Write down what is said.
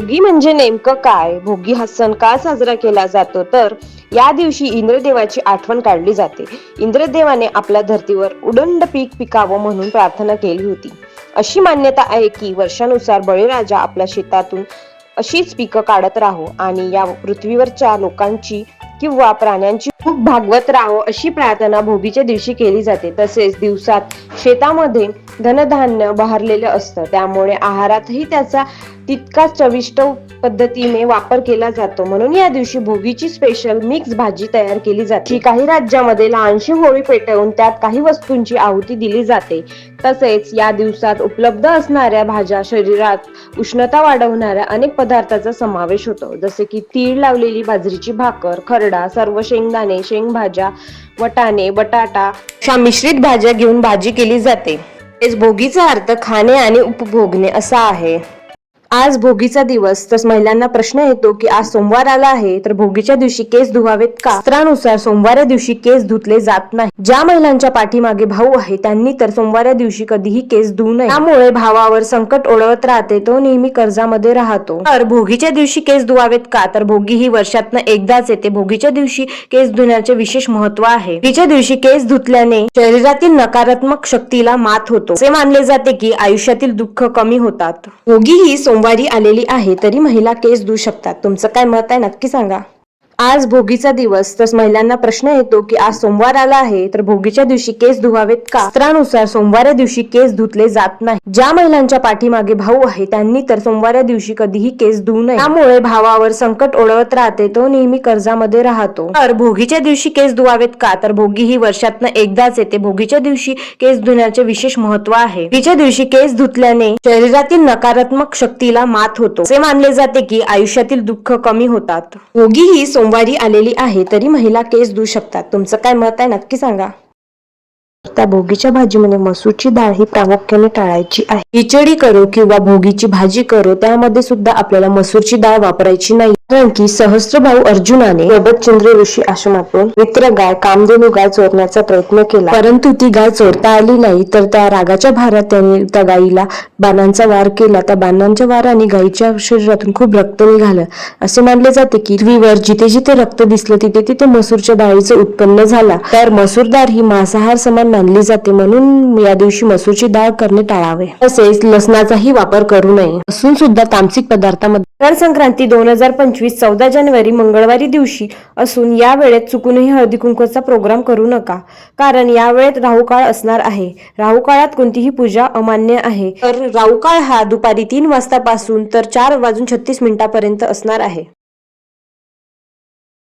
भोगी म्हणजे नेमकं काय? भोगी हा सण का साजरा केला जातो? तर या दिवशी इंद्रदेवाची आठवण काढली जाते. इंद्रदेवाने आपल्या धर्तीवर उदंड पीक पिकावं म्हणून प्रार्थना केली होती. अशी मान्यता आहे की वर्षानुसार बळीराजा आपल्या शेतातून अशीच पिकं काढत राहो आणि या पृथ्वीवरच्या लोकांची किंवा प्राण्यांची खूप भागवत राहो अशी प्रार्थना भोगीच्या दिवशी केली जाते. तसेच दिवसात शेतामध्ये धनधान्य बहरलेलं असतं. त्यामुळे आहारातही त्याचा तितकाच चविष्ट पद्धतीने वापर केला जातो. म्हणून या दिवशी भोगीची स्पेशल मिक्स भाजी तयार केली जाते. काही राज्यामध्ये लहानशी होळी पेटवून त्यात काही वस्तूंची आहुती दिली जाते. तसेच या दिवसात उपलब्ध असणाऱ्या भाज्या शरीरात उष्णता वाढवणाऱ्या अनेक पदार्थाचा समावेश होतो. जसे की तीळ लावलेली बाजरीची भाकर खरडा सर्व शेंगदाणे शेंगभाज्या वटाणे बटाटा अशा मिश्रित भाज्या घेऊन भाजी केली जाते. तेच भोगीचा अर्थ खाणे आणि उपभोगणे असा आहे. आज भोगीचा दिवस तर महिलांना प्रश्न येतो की आज सोमवार आला आहे तर भोगीच्या दिवशी केस धुवावेत का? शास्त्रानुसार सोमवार दिवशी केस धुतले जात नाही. ज्या महिलांच्या पाठीमागे भाऊ आहे त्यांनी तर सोमवार दिवशी कधीही केस धुवू नये. त्यामुळे भावावर संकट ओढवत राहते तो नेहमी कर्जामध्ये राहतो. तर भोगीच्या दिवशी केस धुवावेत का? तर भोगी ही वर्षातनं एकदाच येते. भोगीच्या दिवशी केस धुण्याचे विशेष महत्त्व आहे. भोगीच्या दिवशी केस धुतल्याने शरीरातील नकारात्मक शक्तीला मात होतो. असे मानले जाते की आयुष्यातील दुःख कमी होतात. भोगी ही सोमवारी आलेली आहे तरी महिला केस धुवू शकतात. तुमचं काय मत आहे? नक्की सांगा. आज भोगीचा दिवस तर महिलांना प्रश्न येतो की आज सोमवार आला आहे तर भोगीच्या दिवशी केस धुवावेत का? शास्त्रानुसार सोमवार दिवशी केस धुतले जात नाही. ज्या महिलांच्या पाठीमागे भाऊ आहे त्यांनी तर सोमवार दिवशी कधीही केस धुवू नये. त्यामुळे भावावर संकट ओढवत राहते तो नेहमी कर्जामध्ये राहतो. तर भोगीच्या दिवशी केस धुवावेत का? तर भोगी ही वर्षातनं एकदाच येते. भोगीच्या दिवशी केस धुण्याचे विशेष महत्त्व आहे. भोगीच्या दिवशी केस धुतल्याने शरीरातील नकारात्मक शक्तीला मात होतो. असे मानले जाते की आयुष्यातील दुःख कमी होतात. भोगी ही सोमवारी आलेली आहे तरी महिला केस धुवू शकतात. तुमचं काय मत आहे नक्की सांगा. त्या भोगीच्या भाजीमध्ये मसूरची डाळ ही प्रामुख्याने टाळायची आहे. खिचडी करो किंवा भोगीची भाजी करो त्यामध्ये सुद्धा आपल्याला मसूरची डाळ वापरायची नाही. कारण की सहस्त्रभाऊ अर्जुनाने चंद्र ऋषी आश्रमातून मित्र गाय कामधेनू गाय चोरण्याचा प्रयत्न केला. परंतु ती गाय चोरता आली नाही तर त्या रागाच्या भारात त्याने त्या गायीला बाणांचा वार केला. त्या बाणांच्या वाराने गायीच्या शरीरातून खूप रक्त निघालं. असे मानले जाते की पृथ्वीवर जिथे जिथे रक्त दिसलं तिथे तिथे मसूरच्या डाळीचं उत्पन्न झाला. तर मसूर डाळ ही मांसाहार समान मानली जाते म्हणून या दिवशी मसूरची डाळ करणे टाळावे. तसेच लसणाचाही वापर करू नये. असून सुद्धा तामसिक पदार्थामध्ये. मकर संक्रांती दोन हजार पंचवीस चौदा जानेवारी मंगळवारी दिवशी असून या वेळेत चुकूनही हळदी कुंकूचा प्रोग्राम करू नका. कारण या वेळेत राहू काळ असणार आहे. राहू काळात कोणतीही पूजा अमान्य आहे. तर राहू काळ हा दुपारी तीन वाजतापासून तर चार वाजून छत्तीस मिनिटापर्यंत असणार आहे.